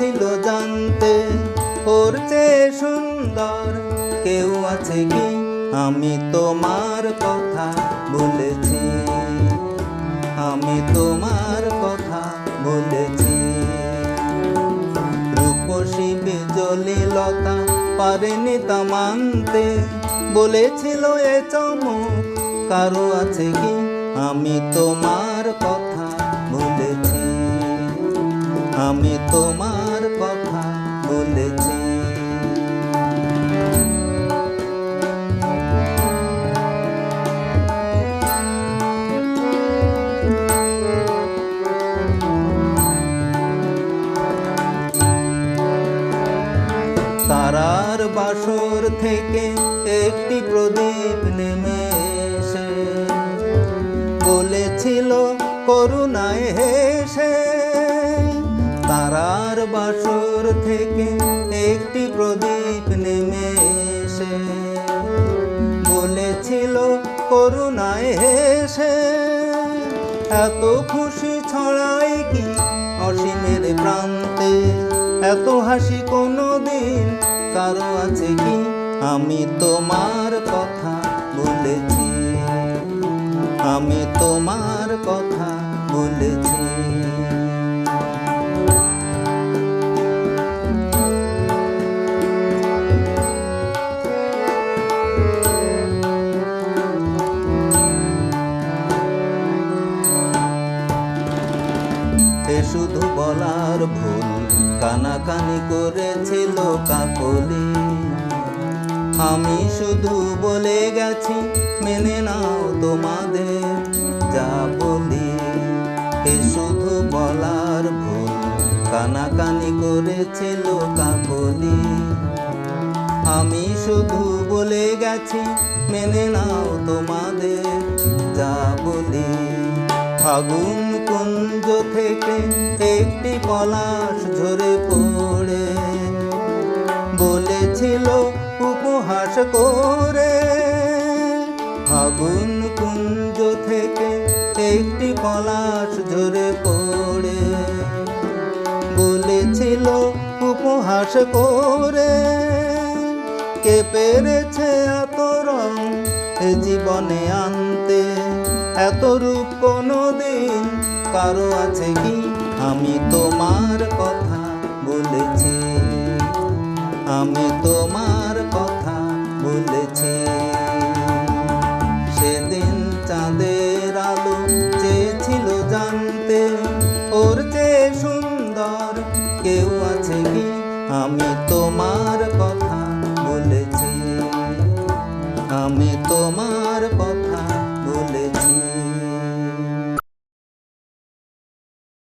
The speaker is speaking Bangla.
চেয়েছিল জানতে। ওর চেয়ে সুন্দর কেউ আছে কি? আমি তোমার কথা বলেছি। আমি তোমার কথা বলেছি। রূপসী বিজলি লতা পারেনি তা মানতে। বলেছিল এ চমক কারও আছে কি? আমি তোমার কথা বলেছি। আমি তোমার তারার বাসর থেকে একটি প্রদীপ নেমে এসে। বলেছিল, করুণায় হেসে। তারার বাসর থেকে একটি প্রদীপ নেমে এসে। বলেছিল, করুণায় হেসে। এত খুশি ছড়াই কি অসীমের প্রান্তে? এত হাসি কারও আছে কি? আমি তোমার কথা বলেছি। আমি তোমার কথা বলেছি। এ শুধু বলার ভুল। কানাকানি করেছিল কাকলি। আমি শুধু বলে গেছি, মেনে নাও তোমাদের যা বলি। এ শুধু বলার ভুল। কানাকানি করেছিল কাকলি। আমি শুধু বলে গেছি, মেনে নাও তোমাদের যা বলি। ফাগুন কুঞ্জ থেকে একটি পলাশ ঝরে পড়ে। বলেছিল উপহাস করে, ফাগুন কুঞ্জ থেকে একটি পলাশ ঝরে পড়ে। বলেছিল উপহাস করে, কে পেরেছে এত রং জীবনে আনতে? এত রূপ কোনো দিন কারও আছে কি? আমি তোমার কথা বলেছি। আমি তোমার কথা বলেছি। সেদিন চাঁদের আলো চেয়েছিল জানতে, ওর চেয়ে সুন্দর কেউ আছে কি? আমি তোমার কথা বলেছি। আমি তোমার